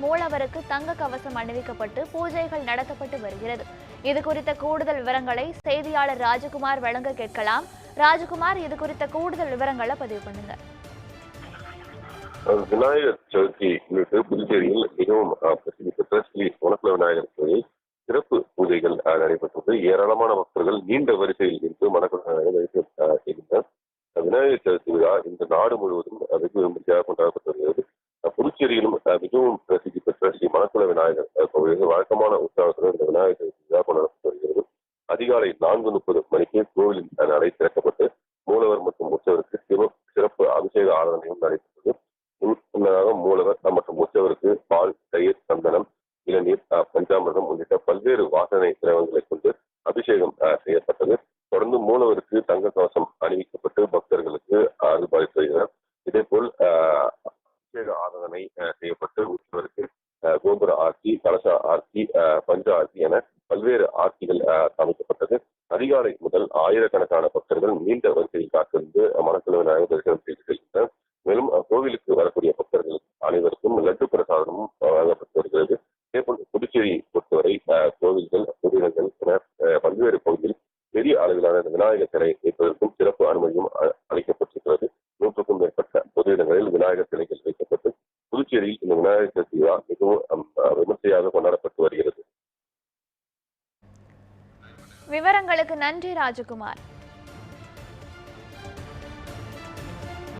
மூலவருக்கு தங்க கவசம் அணிவிக்கப்பட்டு பூஜைகள் நடத்தப்பட்டு வருகிறது. இது குறித்த கூடுதல் விவரங்களை செய்தியாளர் ராஜகுமார் வழங்க கேட்கலாம். ராஜகுமார் இது குறித்த கூடுதல் விவரங்களை பதிவு பண்ணுங்க. விநாயகர் சதுர்த்தி முன்னிட்டு புதுச்சேரியில் மிகவும் பிரசித்தி பெற்ற ஸ்ரீ விநாயகர் கோயில் சிறப்பு பூஜைகள் அஹ், நடைபெற்றது ஏராளமான பக்தர்கள் நீண்ட வரிசையில் இருந்து மணக்குள விநாயகர் செய்கின்றனர் விநாயகர் சதுர்த்தி விழா இந்த நாடு முழுவதும் அதுக்கு வெகு விமர்சையாக கொண்டாடப்பட்டு வருகிறது. புதுச்சேரியிலும் மிகவும் பிரசித்தி பெற்ற ஸ்ரீ மணக்குள விநாயகர் அஹ், கோவிலில் வழக்கமான உற்சாகத்துடன் இந்த விநாயகர் விழா கொண்டாடப்பட்டு வருகிறது. அதிகாலை நான்கு முப்பது மணிக்கு கோவிலின் நடை திறக்கப்பட்டு மூலவர் மற்றும் உற்சவருக்கு சிவ- சிறப்பு அபிஷேக ஆராதனையும் நடைபெற்றது. முன்- முன்னதாக மூலவர் மற்றும் உற்சவருக்கு பால் தயிர் சந்தனம் இளநீர் பஞ்சாமிரதம் உள்ளிட்ட பல்வேறு வாசனை திரவங்களை கொண்டு அபிஷேகம் செய்யப்பட்டது. தொடர்ந்து மூலவருக்கு தங்க கவசம் அணிவிக்கப்பட்டு அபிஷேக ஆராதனை செய்யப்பட்டு உற்சவருக்கு கோபுர ஆர்த்தி கலச ஆர்த்தி பஞ்ச ஆர்த்தி என பல்வேறு ஆர்த்திகள் அஹ், அமைக்கப்பட்டது. அதிகாலை முதல் ஆயிரக்கணக்கான பக்தர்கள் நீண்ட வரிசையில் காத்திருந்து மனக்குழு விநாயகர் தரிசனம் செய்து செல்கின்றனர் மேலும் கோவிலுக்கு வரக்கூடிய பக்தர்கள் அனைவருக்கும் லட்டு பிரசாதமும் வழங்கப்பட்டு வருகிறது இதேபோல் புதுச்சேரியை பொறுத்தவரை கோவில்கள் புதினங்கள் என பல்வேறு பகுதியில் பெரிய அளவிலான விநாயகர் சிலை வைப்பதற்கும் சிறப்பு அனுமதியும் அளிக்க இடங்களில் விநாயகர் சிலைகள் வைக்கப்பட்டு புதுச்சேரியில் இந்த விநாயகர் சதுர்த்தி விழா மிகவும் விமர்சையாக கொண்டாடப்பட்டு வருகிறது. விவரங்களுக்கு நன்றி ராஜகுமார்.